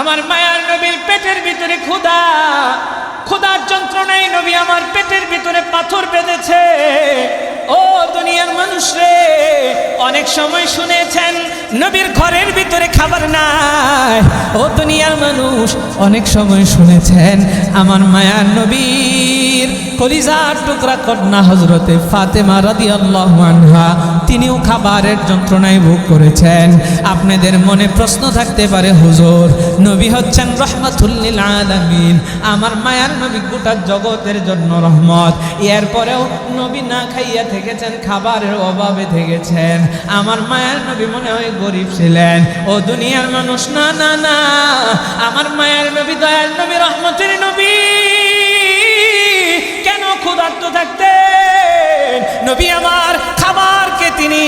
আমার মায়ার নবীর পেটের ভিতরে ক্ষুদা ক্ষুধার যন্ত্রণায় নবী আমার পেটের ভিতরে পাথর বেঁধেছে। দুনিয়ার মানুষ রে। অনেক সময় শুনেছেন, নবীর ঘরের ভিতরে খাবার নাই। ও দুনিয়ার মানুষ, অনেক সময় শুনেছেন, আমার মায়ার নবীর কলিজার টুকরা কন্যা হজরতে ফাতেমা রাদিয়াল্লাহু আনহা, তিনিও খাবারের যন্ত্রণায় ভোগ করেছেন। আপনাদের মনে প্রশ্ন থাকতে পারে, হুজুর, নবী হচ্ছেন রহমাতুল্লিল আলামিন। আমার মায়ার নবী গোটা জগতের জন্য রহমত। এরপরেও নবী না খাইয়া থেকেছেন খাবারের অভাবে থেকেছেন। আমার মায়ের নবী মনে হয় গরিব ছিলেন। ও দুনিয়ার মানুষ, না না না। আমার মায়ের নবী, দয়াল নবী, রহমতের নবী। কেন ক্ষুধার্ত থাকতেন? নবী আমার খাবারকে তিনি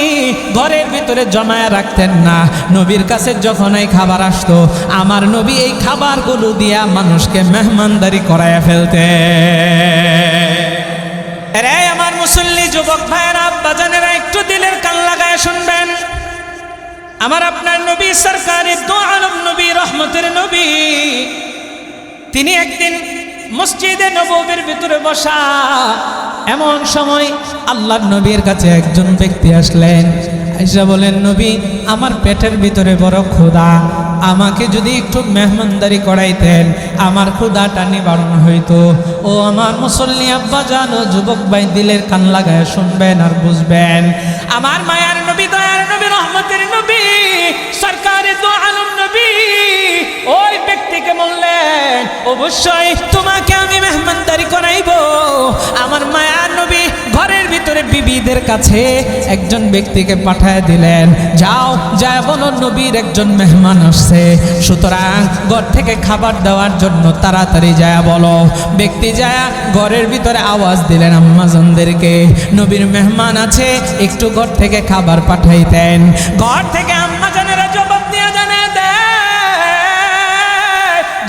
ঘরের ভিতরে জমায় রাখতেন না। নবীর কাছে যখন এই খাবার আসতো, আমার নবী এই খাবারগুলো দিয়া মানুষকে মেহমানদারি করায় ফেলতে রে আমার মুসল্লি যুবক ভাইয়েরা বাজানেরা একটু দিলের কান লাগায় শুনবেন। আমার আপনার নবী সরকারি দো আলম নবী, রহমতের নবী। তিনি একদিন মসজিদে নবীর ভিতরে বসা এমন সময় আল্লাহর নবীর কাছে একজন ব্যক্তি আসলেন। আইসা বলেন, নবী, আমার পেটের ভিতরে বড় ক্ষুধা। আমাকে যদি একটু মেহমানদারি করাইতেন, আমার ক্ষুধাটা নিবারণ হইতো। ও আমার মুসল্লি আব্বা জানো যুবক ভাই দিলের কান লাগায় শুনবেন আর বুঝবেন। আমার মায়ার নবী, দয়ার নবী, রহমতের নবী সরকারের দো আলম নবী। ওই ব্যক্তিকে বললেন, অবশ্যই তোমাকে আমি মেহমানদারি করাইব। আমার নবী ঘরের ভিতরে বিবিদের কাছে একজন ব্যক্তিকে পাঠায় দিলেন, যাও যা বলো নবীর একজন মেহমান আসছে। সুতরাং ঘর থেকে খাবার দেওয়ার জন্য তাড়াতাড়ি যায় বলো। ব্যক্তি যায় ঘরের ভিতরে আওয়াজ দিলেন আম্মাজনদেরকে নবীর মেহমান আছে, একটু ঘর থেকে খাবার পাঠাইতেন ঘর থেকে আম্মাজানেরা জবাব দিয়ে জানে দেয়,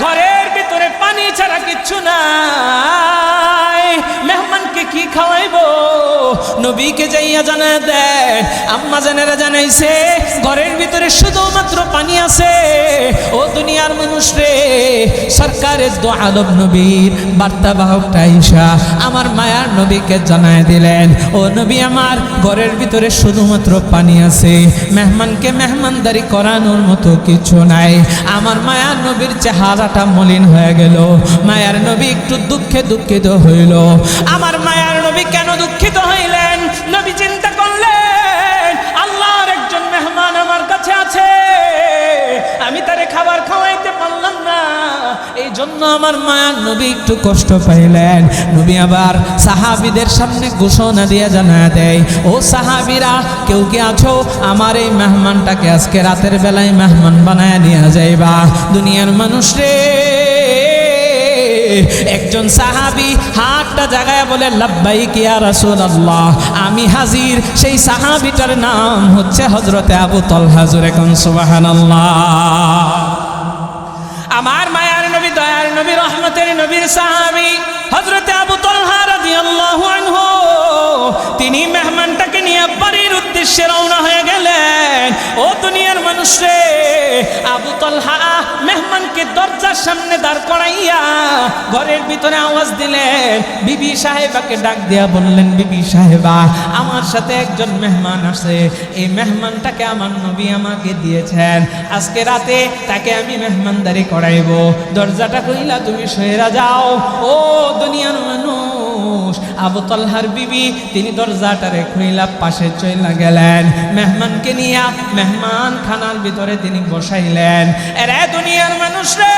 ঘরের ভিতরে পানি ছাড়া কিচ্ছু মেহমানকে কি খাওয়াইবো? নবীকে যাইয়া জানা দেয়। আম্মা জানেরা জানাইছে, ঘরের ভিতরে শুধুমাত্র পানি আছে। ও দুনিয়ার মানুষ রে, সরকারের দো আলম নবীর। বার্তাবাহকটা ঈশা আমার মায়ার নবীকে জানায় দিলেন। ও নবী আমার, ঘরের ভিতরে শুধুমাত্র পানি আছে। মেহমানকে মেহমানদারি করানোর মতো কিছু নাই। আমার মায়ার নবীর চেহারাটা মলিন হয়ে গেল। মায়ার নবী একটু দুঃখে দুঃখিত হইল। আমার মায়ার নবী কেন দুঃখিত হইলেন? নবী চিন্তা করলেন, আল্লাহর একজন মেহমান আমার কাছে আছে। আমি তারে খাবার খাওয়াইতে পারলাম না। এই জন্য আমার মায়ার নবী একটু কষ্ট পাইলেন। নবী আবার সাহাবিদের সামনে ঘোষণা দিয়ে জানা দেয়, ও সাহাবিরা, কেউ কি আছো? আমার এই মেহমানটাকে আজকে রাতের বেলায় মেহমান বানায় নিয়ে যাইবা। দুনিয়ার মানুষ রে। একজন সাহাবি হাতটা জাগায় বলে লাব্বাই কিয়া রাসুল আল্লাহ আমি হাজির, সেই সাহাবিটার নাম হচ্ছে হজরতে আবু তল হাজুর এখন সুবাহান আমার মায়ার নবী, দয়ার নবী, রহমতের নবীর সাহাবি হজরতে আবু তলহা রাদিয়াল্লাহু আনহু। তিনি মেহমানটাকে নিয়ে বাড়ির উদ্দেশ্যে রওনা হয়ে গেলেন। ও দুনিয়ার মানুষ আবু তলহা মেহমানকে দরজার সামনে দাঁড় করাইয়া ঘরের ভিতরে আওয়াজ দিলেন। বিবি সাহেবাকে ডাক দিয়া বললেন, বিবি সাহেবা, আমার সাথে একজন মেহমান আছে এই মেহমানটাকে আমার নবী আমাকে দিয়েছেন। আজকে রাতে তাকে আমি মেহমানদারি করাইবো। দরজাটা কইলা তুমি সহেরা যাও। ও দুনিয়ার মানুষ আবু তলহার বিবি, তিনি দরজাটারে খুইলা পাশে চইলা গেলেন। মেহমানকে নিয়া মেহমান খানার ভিতরে তিনি বসাইলেন। এরে দুনিয়ার মানুষ রে!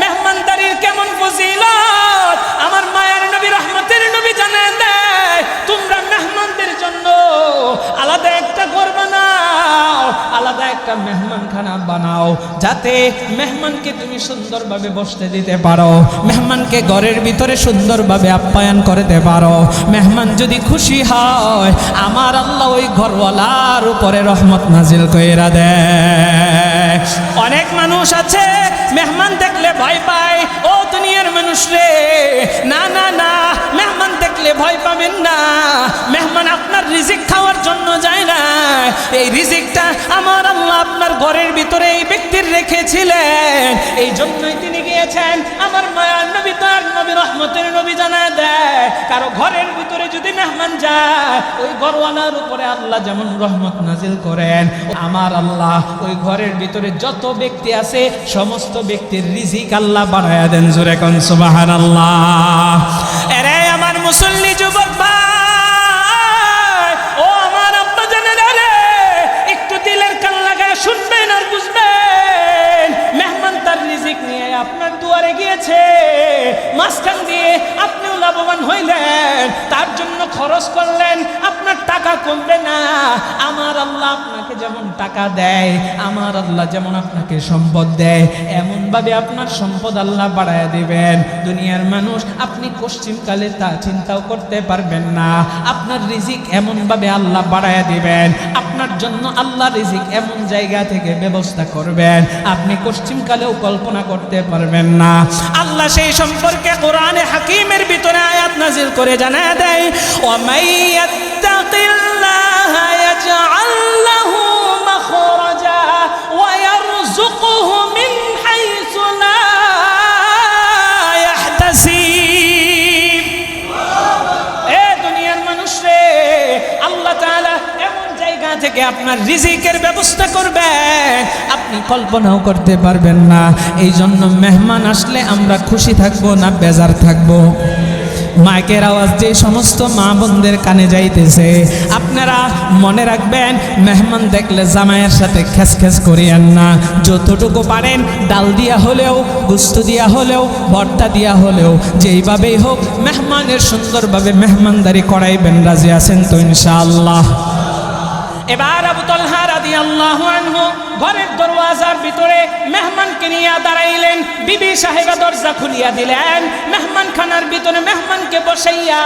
মেহমানদারির কেমন ফজিলত? আমার মায়ের নবী, রহমতের নবী জানে তোমরা মেহমানদের জন্য আলাদা একটা ঘর বানাও, আলাদা একটা মেহমান খানা বানাও, যাতে মেহমানকে তুমি সুন্দরভাবে বসতে দিতে পারো, মেহমানকে ঘরের ভিতরে সুন্দরভাবে আপ্যায়ন করতে পারো। মেহমান যদি খুশি হয়, আমার আল্লাহ ওই ঘরওয়ালার উপরে রহমত নাজিল কইরা দেয়। অনেক মানুষ আছে, মেহমান দেখলে ভয় পায়, ও দুনিয়ার মানুষ রে। না না না, মেহমান দেখলে দেখলে ভয় পাবেন না। মেহমান আপনার রিজিক খাওয়ার জন্য যায় না। এই রিজিকটা আমার আল্লাহ আপনার ঘরের ভিতরে এই ব্যক্তির রেখেছিলেন। এই জন্যই তিনি গিয়েছেন। আমার মায়ার নবী তার নবী রহমতের নবী জানা দেয়। কারও ঘরের ভিতরে যদি মেহমান যায়, ওই ঘরওয়ালার উপরে আল্লাহ যেমন রহমত নাজিল করেন, আমার আল্লাহ ওই ঘরের ভিতরে যত ব্যক্তি আছে, সমস্ত ব্যক্তির রিজিক আল্লাহ বাড়ায়া দেন। জোরে কোন সুবাহান আল্লাহ মুসল্লি যুবক ও আমার আব্বা জানে রে একটু দিলের কান লাগায় শুনবেন আর বুঝবেন। মেহমান তার রিজিক নিয়ে আপনার দুয়ারে গিয়েছে, মাঝখান দিয়ে আপনিও লাভবান হইলেন, তার জন্য খরচ করলেন টাকা কমবে না। আমার আল্লাহ আপনাকে যেমন টাকা দেয়, আমার আল্লাহ যেমন আপনাকে সম্পদ দেয় এমন ভাবে আপনার সম্পদ আল্লাহ বাড়ায় দিবেন। দুনিয়ার মানুষ, আপনি পশ্চিমকালে তা চিন্তাও করতে পারবেন না। আপনার রিজিক এমন ভাবে আল্লাহ বাড়ায় দিবেন। আপনার জন্য আল্লাহ রিজিক এমন জায়গা থেকে ব্যবস্থা করবেন। আপনি পশ্চিমকালেও কল্পনা করতে পারবেন না। আল্লাহ সেই সম্পর্কে কোরআনে হাকিমের ভিতরে আয়াত নাজিল করে জানা দেয় আল্লাহ এমন জায়গা থেকে আপনার রিজিকের ব্যবস্থা করবেন আপনি কল্পনাও করতে পারবেন না। এই জন্য মেহমান আসলে আমরা খুশি থাকব না বেজার থাকব? মাইকের আওয়াজ যে সমস্ত মা বোনদের কানে যাইতেছে। আপনারা মনে রাখবেন, মেহমান দেখলে জামাইয়ের সাথে খেস খেস করিয়েন না। যতটুকু পারেন ডাল দিয়া হলেও, গুস্ত দিয়া হলেও, ভর্তা দিয়া হলেও, যেইভাবেই হোক মেহমানের সুন্দরভাবে মেহমানদারি করাইবেন, রাজি আছেন তো ইনশাআল্লাহ। এবার আবু তলহা রাদি আল্লাহ আনহু ঘরের দরওয়াজার ভিতরে মেহমানকে নিয়ে দাঁড়াইলেন। বিবি সাহেবা দরজা খুলিয়া দিলেন। মেহমান খানার ভিতরে মেহমানকে বসাইয়া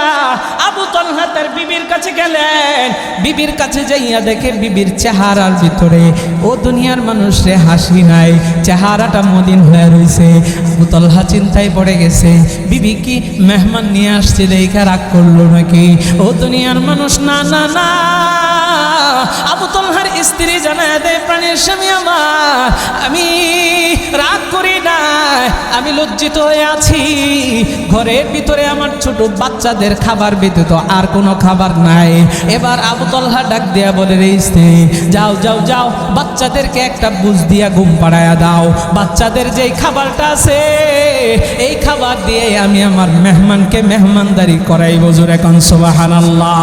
আবু তলহা তার বিবির কাছে গেলেন। বিবির কাছে যাইয়া দেখে বিবির চেহারার ভিতরে, ও দুনিয়ার মানুষরে হাসি নাই। চেহারাটা মদিন হয়ে রইছে। আবু তলহা চিন্তায় পড়ে গেছে, বিবি কি মেহমান নিয়ে আসছে, দেখা রাগ করল নাকি? ও দুনিয়ার মানুষ, না না না। আবু তলহার স্ত্রী জানায় দেয়, প্রাণের আমার, আমি রাগ করি না আমি লজ্জিত হয়ে আছি। ঘরের ভিতরে আমার ছোট বাচ্চাদের খাবার ব্যতীত আর কোনো খাবার নাই। এবার আবু তলহা ডাক দিয়া বলে, রে যাও যাও যাও, বাচ্চাদেরকে একটা বুঝ দিয়া ঘুম পাড়ায়া দাও। বাচ্চাদের যেই খাবারটা আছে, এই খাবার দিয়ে আমি আমার মেহমানকে মেহমানদারি করাই বজুর এখন সোবাহান আল্লাহ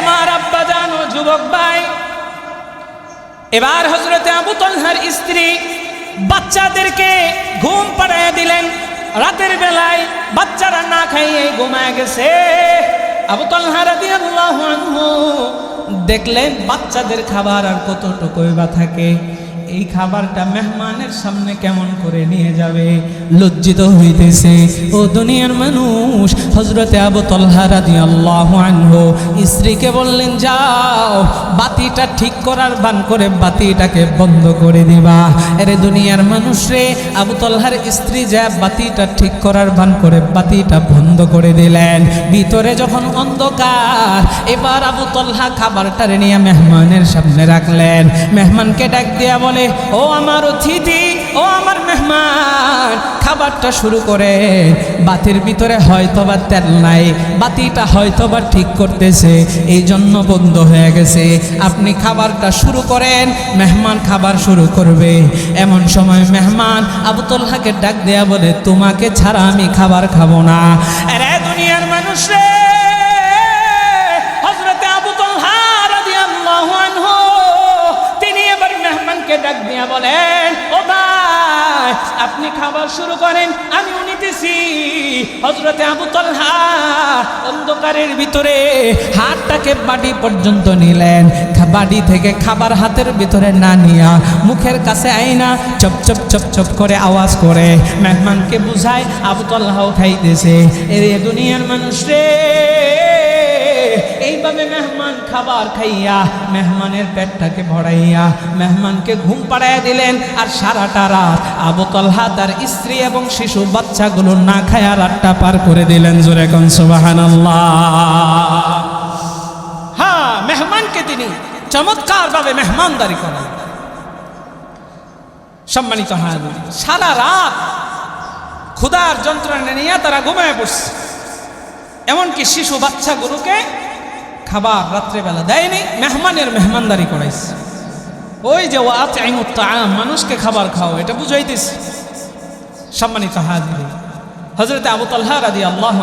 আমার আব্বা জানো, যুবক ভাই এবার হজরতে আবু তলহার স্ত্রী বাচ্চাদেরকে ঘুম পাড়াইয়া দিলেন। রাতের বেলায় বাচ্চারা না খাইয়ে ঘুমায় গেছে। আবু তলহা রাদিয়াল্লাহু আনহু দেখলেন বাচ্চাদের খাবার আর কতটুকুই বা থাকে। এই খাবারটা মেহমানের সামনে কেমন করে নিয়ে যাবে? লজ্জিত হইতেছে। ও দুনিয়ার মানুষ হজরতে আবু তলহা রাদি আল্লাহ আনহু স্ত্রীকে বললেন, যাও, বাতিটা ঠিক করার বান করে বাতিটাকে বন্ধ করে দিবা। এরে দুনিয়ার মানুষ রে, আবু তলহার স্ত্রী যা বাতিটা ঠিক করার বান করে বাতিটা বন্ধ করে দিলেন। ভিতরে যখন অন্ধকার, এবার আবু তলহা খাবারটা নিয়ে মেহমানের সামনে রাখলেন। মেহমানকে ডাক দিয়া বলে ও আমার অতিথি, ও আমার মেহমান, খাবারটা শুরু করে, বাতির ভিতরে হয়তো বা তেল নাই, বাতিটা হয়তো বা ঠিক করতেছে এই জন্য বন্ধ হয়ে গেছে। আপনি খাবারটা শুরু করেন, মেহমান খাবার শুরু করবে। এমন সময় মেহমান আবু তলহাকে ডাক দেয়া বলে, তোমাকে ছাড়া আমি খাবার খাব না। আরে দুনিয়ার মানুষ রে মেহমানকে ডাক দিয়া বলেন, ও ভাই, আপনি খাবার শুরু করেন আমি নিতেছি। হজরতে আবু তলহা অন্ধকারের ভিতরে হাতটাকে বাড়ি পর্যন্ত নিলেন। বাড়ি থেকে খাবার হাতের ভিতরে না নিয়া মুখের কাছে আইনা চপ চপ চপ চপ করে আওয়াজ করে মেহমানকে বুঝায়, আবু তলহাও খাইতেছে এ দুনিয়ার মানুষ রে। এইভাবে মেহমান খাবার খাইয়া মেহমানের পেটটাকে ভরাইয়া মেহমানকে ঘুম পাড়াইয়া দিলেন। আর সারাটা রাত আবু তলহা তার স্ত্রী এবং শিশু বাচ্চাগুলো না খায়া রাতটা পার করে দিলেন। জোরে কন, সুবহানাল্লাহ। হ্যাঁ মেহমানকে তিনি চমৎকারভাবে মেহমানদারি করেন। সম্মানিত হাজির, সারা রাত ক্ষুধার যন্ত্রণা নিয়ে তারা ঘুমায় পড়ছে এমনকি শিশু বাচ্চাগুলোকে খাবার রাত্রেবেলা দেয়নি, মেহমানের মেহমানদারি করাইছে। ওই যে ওয়াত আম মানুষকে খাবার খাও এটা বুঝাইতেছে। সম্মানিত হাজির হজরত আবু তাল্লাহ রাদি আল্লাহ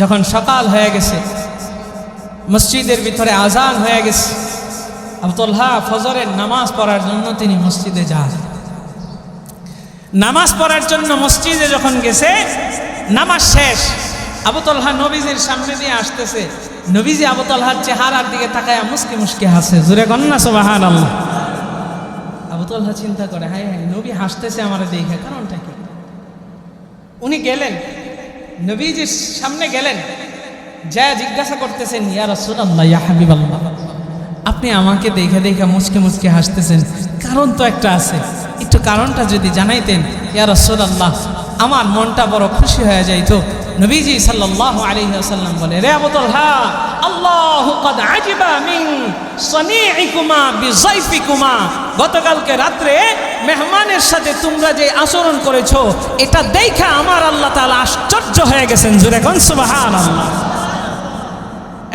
যখন সকাল হয়ে গেছে, মসজিদের ভিতরে আজান হয়ে গেছে আবতুল্লাহ ফজরের নামাজ পড়ার জন্য তিনি মসজিদে যান। নামাজ পড়ার জন্য মসজিদে যখন গেছে, নামাজ শেষ আবুতলহা নবীজির সামনে দিয়ে আসতেছে নবীজি আবুতলহার চেহারার দিকে তাকায় মুসকি মুসকি হাসে জুড়ে কন্যা সোবাহান আল্লাহ আবুতলহা চিন্তা করে হাই হাই নবী হাসতেছে আমার দেখে, কারণটা কি? উনি গেলেন, নবীজির সামনে গেলেন যা জিজ্ঞাসা করতেছেন, ইয়া রাসূলুল্লাহ, ইয়া হাবিবাল্লাহ। আপনি আমাকে দেখে দেখে মুচকে মুচকে হাসতেছেন, কারণ তো একটা আছে। একটু কারণটা যদি জানাইতেন, ইয়া রাসূলুল্লাহ, আমার মনটা বড় খুশি হয়ে যাইতো। নবীজি সাল্লাল্লাহু আলাইহি ওয়াসাল্লাম বলে রে আবু তালহা, আল্লাহু কদ আজিবা মিন সনিইকুমা বিজাইফিকুমা গতকালকে রাত্রে মেহমানের সাথে তোমরা যে আচরণ করেছ, এটা দেখা আমার আল্লাহ তাআলা আশ্চর্য হয়ে গেছেন, জুরে কোন সুবহানাল্লাহ।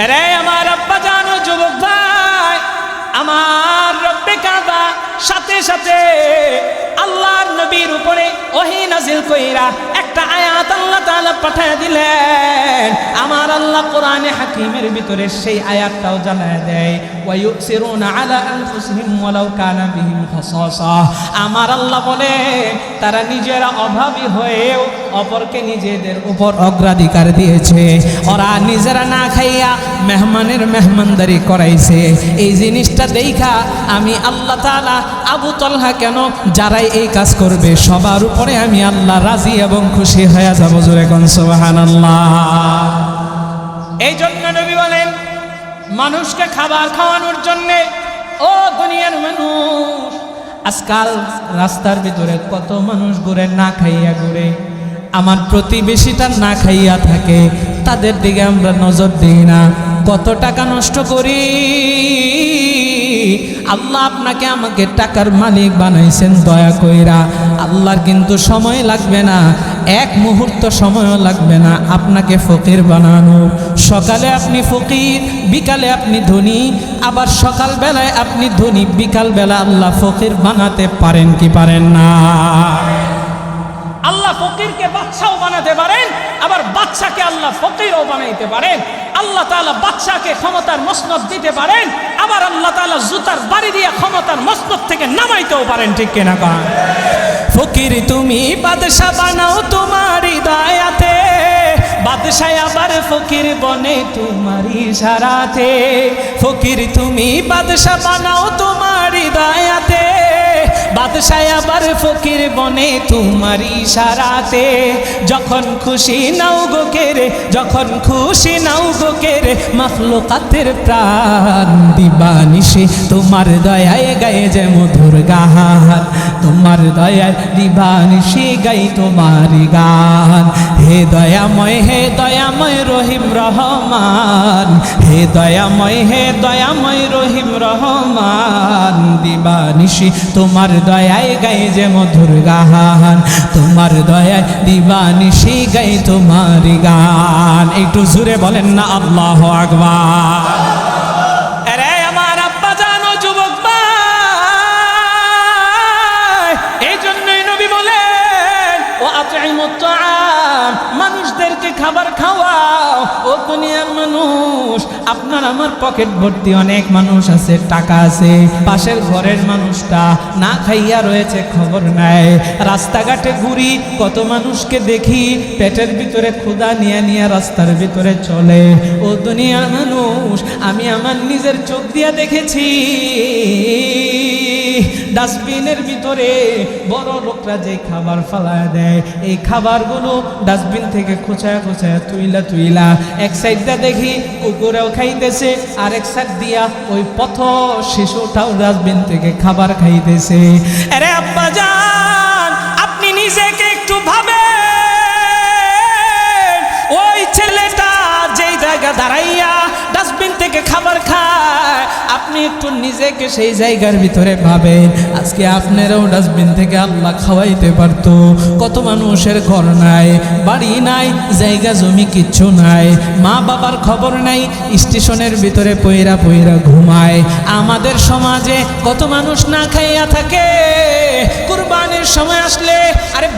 আরে আমার আব্বা জানো যুবক ভাই, আমার রব্বে কাবা, সাথে সাথে আল্লাহর নবীর উপরে ওহি নাজিল কইরা একটা আয়াত আল্লাহ তাআলা পাঠায় দিলেন। আমার আল্লাহ কোরআনে হাকিমের ভিতরে সেই আয়াতটাও জানায় দেয়। ওয়ায়ুসিরুনা আলা আনফুসিহিম ওয়ালাউ কানা বিহিম খাসাসা। আমার আল্লাহ বলে, তারা নিজেরা অভাবী হয়েও অপরকে নিজেদের উপর অগ্রাধিকার দিয়েছে। ওরা নিজেরা না খাইয়া মেহমানের মেহমানদারি করাইছে। এই জিনিসটা দেখা আমি আল্লাহ তাআলা আবু তলহা কেন যারাই এই কাজ করবে, সবার উপরে আমি আল্লাহ রাজি এবং খুশি হয়ে যাব জোরে কোন সুবহানাল্লাহ। এই জন্য নবী বলেন, মানুষকে খাবার খাওয়ানোর জন্যে, ও দুনিয়ার মানুষ, আজকাল রাস্তার ভিতরে কত মানুষ ঘুরে না খাইয়া ঘুরে, আমার প্রতিবেশীটা না খাইয়া থাকে, তাদের দিকে আমরা নজর দিই না, কত টাকা নষ্ট করি। আল্লাহ আপনাকে আমাকে টাকার মালিক বানাইছেন, দয়া কইরা। আল্লাহর কিন্তু সময় লাগবে না, এক মুহূর্ত সময় লাগবে না আপনাকে ফকির বানানো। সকালে আপনি ফকির, বিকালে আপনি ধনী, আবার সকাল বেলায় আপনি ধনী বিকাল বেলা আল্লাহ ফকির বানাতে পারেন কি পারেন না? ফকিরকে বাচ্চাও বানাতে পারেন, আবার বাচ্চাকে আল্লাহ ফকিরও বানাইতে পারেন। আল্লাহ তাআলা বাচ্চাকে ক্ষমতার মসনদ দিতে পারেন, আবার আল্লাহ তাআলা জুতার বাড়ি দিয়ে ক্ষমতার মসনদ থেকে নামাইতেও পারেন, ঠিক কিনা কন? ফকির, তুমি বাদশা বানাও তোমার দায়াতে বাদশায় আবার ফকির বনে তোমার ইশারাতে। ফকির, তুমি বাদশা বানাও তোমার দায়াতে বাদশায় আবার ফকির বনে তোমার ইশারাতে যখন খুশি নাও গো কেরে যখন খুশি নাও গো কেরে মখলুকাতের প্রাণ দিবানিশি তোমার দয়ায় গায়ে যে মধুর গান, তোমার দয়ায় দিবানিশি গাই তোমার গান। হে দয়াময় হে দয়াময় রহিম রহমান, হে দয়াময় হে দয়াময় রহিম রহমান দিবানিশি তোমার দয়ায় গাই যে মধুর গান, তোমার দয়ায় দিবানিশি গাই তোমার গান। একটু জুড়ে বলেন না, আল্লাহ আকবার। মানুষদেরকে খাবার খাওয়াও। ও দুনিয়ার মানুষ, আপনার আমার পকেট ভর্তি অনেক মানুষ আছে, টাকা আছে। পাশের ঘরের মানুষটা না খাইয়া রয়েছে, খবর নাই। রাস্তাঘাটে ঘুরি, কত মানুষকে দেখি, পেটের ভিতরে ক্ষুদা নিয়ে নিয়ে রাস্তার ভিতরে চলে। ও দুনিয়ার মানুষ, আমি আমার নিজের চোখ দিয়া দেখেছি। ডাস্টবিনের ভিতরে বড় লোকরা যে খাবার ফালায় দেয়, এই খাবারগুলো ডাস্টবিন থেকে খোঁচায় খোঁচায় তুইলা তুইলা। এক সাইডটা দেখি কুকুরেও খাইতেছে আর এক সাইড দিয়া ওই পথ শিশুটাও ডাস্টবিন থেকে খাবার খাইতেছে। আরে আব্বা যান আপনি নিজেকে একটু ভাবেন। ওই ছেলেটা যেই জায়গা দাঁড়াইয়া খাবার খায়, আপনি একটু নিজেকে সেই জায়গার ভিতরে ভাবেন আজকে আপনারাও ডাস্টবিন থেকে আল্লাহ খাওয়াইতে পারতো। কত মানুষের ঘর নাই, বাড়ি নাই, জায়গা, জমি কিচ্ছু নাই। মা বাবার খবর নাই, স্টেশনের ভিতরে পইরা পইরা ঘুমায়। আমাদের সমাজে কত মানুষ না খাইয়া থাকে। কুরবানির সময় আসলে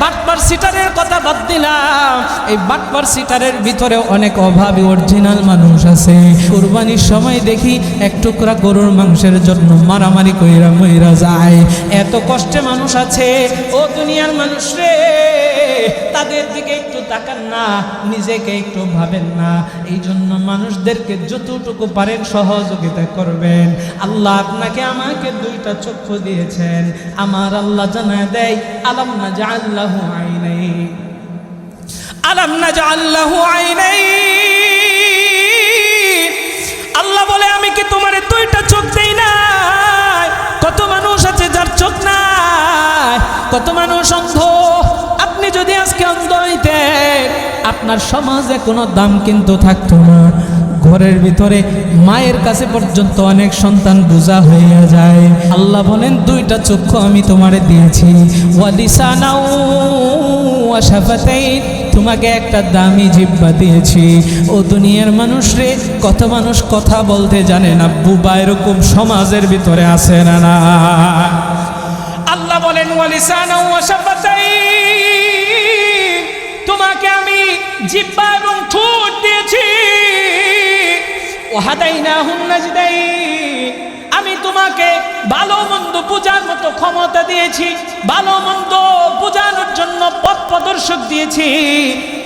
বাটপার সিটারের কথা বাদ দিলাম। এই বাটপার সিটারের ভিতরে অনেক অভাবী অরিজিনাল মানুষ আছে। কুরবানির সময় দেখি এক টুকরা গরুর মাংসের জন্য মারামারি কইরা মইরা যায়। এত কষ্টে মানুষ আছে। ও দুনিয়ার মানুষ রে। তাদের দিকে একটু তাকান না, নিজেকে একটু ভাবেন না। এই জন্য মানুষদেরকে যতটুকু পারেন সহযোগিতা করবেন। আল্লাহ আপনাকে আমাকে দুইটা চক্ষু দিয়েছেন। আমার আল্লাহ জানায় দেয়, আলাম না যা আল্লাহ আইনাই আলাম না যা আল্লাহ আইনাই আল্লাহ বলে, আমি কি তোমার দুইটা চোখ দেই না কত মানুষ আছে যার চোখ নাই? কত মানুষ আপনার সমাজে কোনো দাম কিন্তু থাকতো না। ঘরের ভিতরে মায়ের কাছে পর্যন্ত অনেক সন্তান বোঝা হইয়া যায়। আল্লাহ বলেন, দুইটা চক্ষু আমি তোমারে দিয়েছি। ওয়ালিসানাও তোমাকে একটা দামি জিব্বা দিয়েছি। ও দুনিয়ার মানুষ রে, কত মানুষ কথা বলতে জানে না, বুবা এরকম সমাজের ভিতরে আছে না না। আল্লাহ বলেন ওয়ালিসানা ওয়াশাফাতাইন জিব্বা ঠোঁট দিয়েছি। ওহাদাইনা হুন্নাজদাই আমি তোমাকে ভালো মন্দ পূজার মতো ক্ষমতা দিয়েছি, ভালো মন্দ বোঝানোর জন্য পথ প্রদর্শক দিয়েছি।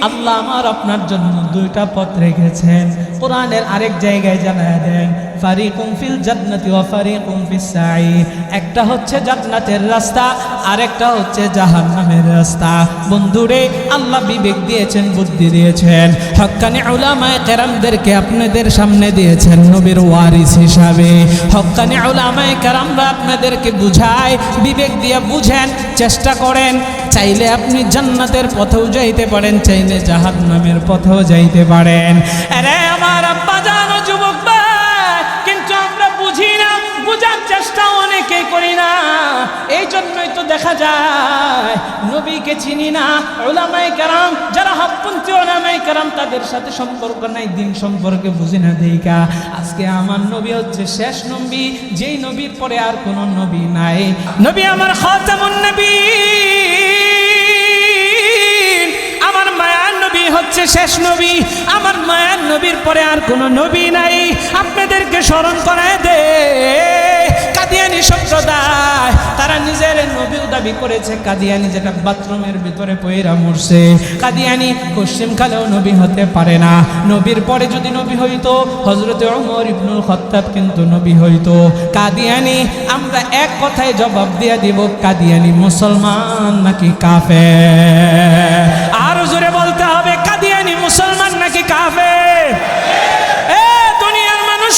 আল্লাহ আমার আপনার জন্য দুইটা পথ রেখেছেন। কোরআনের আরেক জায়গায় জানায় দেন ফারিকুম ফিল জান্নাতি ওয়া ফারিকুম ফিস সাঈর একটা হচ্ছে জান্নাতের রাস্তা, আরেকটা হচ্ছে জাহান্নামের রাস্তা। বন্ধুরে, আল্লাহ বিবেক দিয়েছেন, বুদ্ধি দিয়েছেন। হক্কানি উলামায়ে কেরামদেরকে আপনাদের সামনে দিয়েছেন নবীর ওয়ারিস হিসাবে। হক্কানি উলামায়ে কেরামরা আপনাদেরকে বুঝায়, বিবেক দিয়ে বুঝেন, চেষ্টা করেন। চাইলে আপনি জান্নাতের পথেও যাইতে পারেন, চাইলে জাহান্নামের পথেও যাইতে পারেন। আরে আমার আব্বা করি না। এই জন্যই তো দেখা যায়, নবীকে চিনি না। ওলামাই কারাম, যারা হকপন্থী ওলামাই কারাম, তাদের সাথে সম্পর্ক নাই, দিন সম্পর্কে বুঝি না দেইকা আজকে আমার নবী হচ্ছে শেষ নবী, যেই নবীর পরে আর কোনো নবী নাই। নবী আমার খাতামুন নবী হচ্ছে শেষ নবী। আমার মায়ার নবীর পরে আর কোনো নবী নাই। আপনাদেরকে স্মরণ করায় দে। কাদিয়ানি সম্প্রদায়, তারা নিজের নবীও দাবি করেছে, কাদিয়ানি যেটা বাথরুমের ভিতরে মরছে। কাদিয়ানি নবী হতে পারে না। নবীর পরে যদি নবী হইতো হজরত ইবনুল খত্তাব কিন্তু নবী হইতো। কাদিয়ানি, আমরা এক কথায় জবাব দিয়ে দিব, কাদিয়ানি মুসলমান নাকি কাফে আরও জোরে বলতে হবে, কাদিয়ানি মুসলমান নাকি কাফে এ দুনিয়ার মানুষ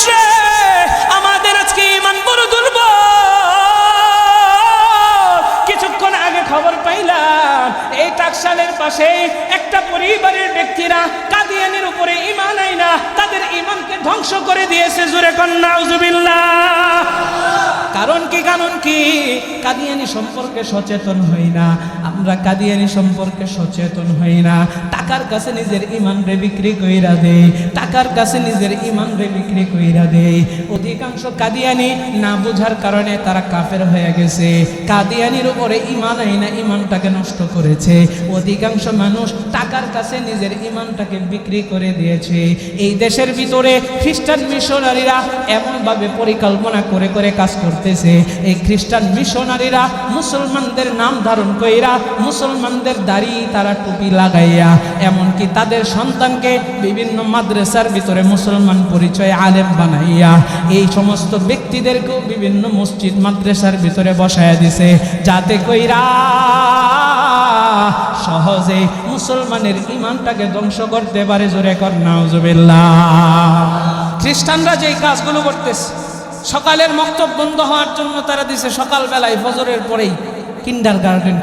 টাকশালের পাশে একটা পরিবারের ব্যক্তিরা কাদিয়ানের উপরে ইমান আইনা, তাদের ইমানকে ধ্বংস করে দিয়েছে জুরে কন্যা উজুবিল্লাহ কারণ কি কারণ কি? কাদিয়ানি সম্পর্কে সচেতন হই না। আমরা কাদিয়ানি সম্পর্কে সচেতন হই না। টাকার কাছে নিজের ইমান রে বিক্রি কইরা দেই। টাকার কাছে নিজের ইমান রে বিক্রি কইরা দেই। অধিকাংশ কাদিয়ানি না বোঝার কারণে তারা কাফের হয়ে গেছে। কাদিয়ানির উপরে ইমান আই না ইমানটাকে নষ্ট করেছে। অধিকাংশ মানুষ টাকার কাছে নিজের ইমানটাকে বিক্রি করে দিয়েছে। এই দেশের ভিতরে খ্রিস্টান মিশনারিরা এমনভাবে পরিকল্পনা করে করে কাজ করতেছে এই খ্রিস্টান মিশনারিরা মুসলমানদের নাম ধারণ কইরা মুসলমানদের দাড়ি তারা টুপি লাগাইয়া, এমনকি তাদের সন্তানকে বিভিন্ন মাদ্রাসার ভিতরে মুসলমান পরিচয় আলেম বানাইয়া, এই সমস্ত ব্যক্তিদেরকেও বিভিন্ন মসজিদ, মাদ্রাসার ভিতরে বসায়া দিছে। যাতে কইরা সহজে মুসলমানের ইমানটাকে ধ্বংস করতে পারে, জোরে কর, নাউজুবিল্লাহ। খ্রিস্টানরা যেই কাজগুলো করতেছে সকালের মক্তব বন্ধ হওয়ার জন্য তারা দিছে সকালবেলায় ফজরের পরেই কিন্ডার গার্ডেন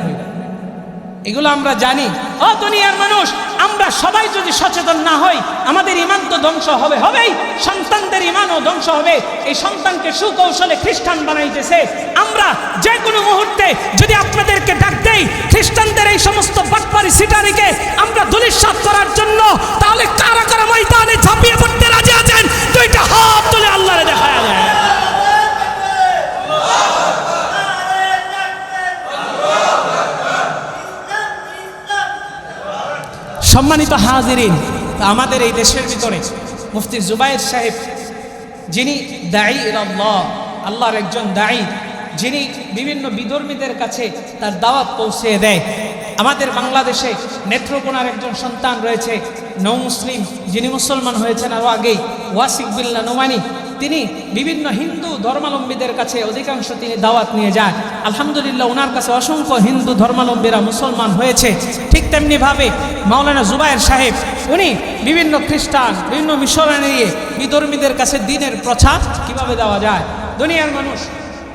এগুলো আমরা জানি। ও দুনিয়ার মানুষ, আমরা সবাই যদি সচেতন না হই, আমাদের ইমান তো ধ্বংস হবে, হবেই। সন্তানদের ইমানও ধ্বংস হবে। এই সন্তানকে সুকৌশলে খ্রিস্টান বানাইতেছে। আমরা যে কোনো মুহূর্তে যদি আপনাদেরকে ডাক দেই, খ্রিস্টানদের এই সমস্ত বাটপারি সিটারিকে আমরা ধুলিস্বাদ করার জন্য, তাহলে কারা কারা ময়দানে ঝাঁপিয়ে পড়তে রাজি আছেন? দুইটা হাত তুলে আল্লাহরে দেখা যায়। সম্মানিত হাজিরিন, আমাদের এই দেশের ভিতরে মুফতি জুবাইর সাহেব, যিনি দায়ী আল্লাহ আল্লাহর একজন দায়ী যিনি বিভিন্ন বিধর্মীদের কাছে তার দাওয়াত পৌঁছে দেয়। আমাদের বাংলাদেশে নেত্রকোনার একজন সন্তান রয়েছে, নৌ মুসলিম, যিনি মুসলমান হয়েছেন আরও আগেই ওয়াসিক বিল্লা নোমানি তিনি বিভিন্ন হিন্দু ধর্মাবলম্বীদের কাছে অধিকাংশ তিনি দাওয়াত নিয়ে যান। আলহামদুলিল্লাহ, ওনার কাছে অসংখ্য হিন্দু ধর্মাবলম্বীরা মুসলমান হয়েছে। ঠিক তেমনিভাবে মাওলানা জুবায়ের সাহেব, উনি বিভিন্ন খ্রিস্টান, বিভিন্ন মিশনারি বিধর্মীদের কাছে দিনের প্রচার কীভাবে দেওয়া যায়? দুনিয়ার মানুষ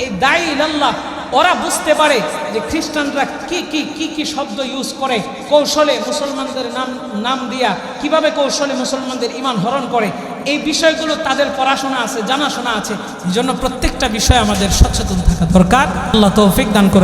এই দায়ী আল্লাহ ওরা বুঝতে পারে যে খ্রিস্টানরা কি কি কি কি শব্দ ইউজ করে, কৌশলে মুসলমানদের নাম নাম দিয়া কীভাবে কৌশলে মুসলমানদের ইমান হরণ করে। এই বিষয়গুলো তাদের পড়াশোনা আছে, জানাশোনা আছে। এই জন্য প্রত্যেকটা বিষয় আমাদের সচেতন থাকা দরকার। আল্লাহ তৌফিক দান করে